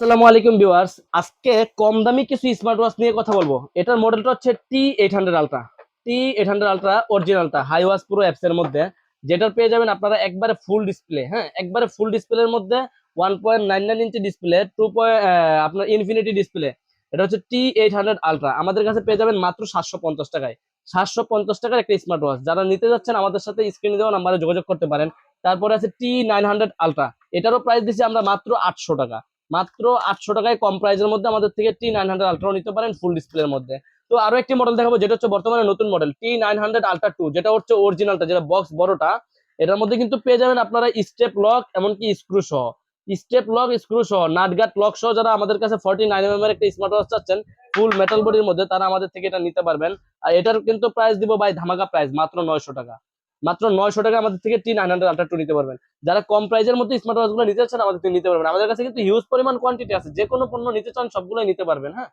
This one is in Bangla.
আসসালামু আলাইকুম ভিউয়ার্স। আজকে কম দামি কিছু স্মার্ট ওয়াচ নিয়ে কথা বলব। এটার মডেলটা হচ্ছে T eight hundred ultra T eight hundred ultra অরিজিনালটা হাই ওয়াচ প্রো অ্যাপস এর মধ্যে। যেটার পেয়ে যাবেন আপনারা একবারে ফুল ডিসপ্লে হ্যাঁ? একবারে ফুল ডিসপ্লের মধ্যে one point nine nine inch display two point আপনার ইনফিনিটি ডিসপ্লে এটা হচ্ছে টি এইট হান্ড্রেড আলট্রা আমাদের কাছে পেয়ে যাবেন মাত্র সাতশো পঞ্চাশ টাকায়। সাতশো পঞ্চাশ টাকার একটা স্মার্ট ওয়াচ যারা নিতে যাচ্ছেন, আমাদের সাথে স্ক্রিনে দেওয়া নাম্বারে যোগাযোগ করতে পারেন। তারপরে আছে টি নাইন হান্ড্রেড আলট্রা এটারও প্রাইস দিচ্ছি আমরা মাত্র আটশো টাকা। মাত্র আটশো টাকায় কম প্রাইসের মধ্যে আমাদের থেকে টি নাইন হান্ড্রেড আলট্রাও নিতে পারেন ফুল ডিসপ্লের মধ্যে। তো আরও একটি মডেল দেখাবো, যেটা হচ্ছে বর্তমানে নতুন model T nine hundred ultra two যেটা হচ্ছে অরিজিনালটা যেটা বক্স বড়টা। এটার মধ্যে কিন্তু পেয়ে যাবেন আপনারা স্টেপ লক এমনকি স্ক্রু সহ। স্টেপ লক স্ক্রু সহ নাটগাট লক সহ যারা আমাদের কাছে ফর্টি নাইন এম এর একটা স্মার্ট ওয়াচ চাচ্ছেন ফুল মেটাল বডির মধ্যে তারা আমাদের থেকে এটা নিতে পারবেন। আর এটার কিন্তু প্রাইস দিব ভাই ধামাকা প্রাইস মাত্র নয়শো টাকা। মাত্র নয়শো টাকা আমাদের থেকে নাইন হান্ড্রেড আলট্রা টু নিতে পারবেন। যারা কম প্রাইসের মধ্যে স্মার্ট ওয়াচগুলো নিতে চান আমাদের থেকে নিতে পারবেন। আমাদের কাছে কিন্তু হিউজ পরিমাণ কোয়ান্টিটি আছে। যে কোনো পণ্য নিতে চান, সবগুলোই নিতে পারবেন হ্যাঁ?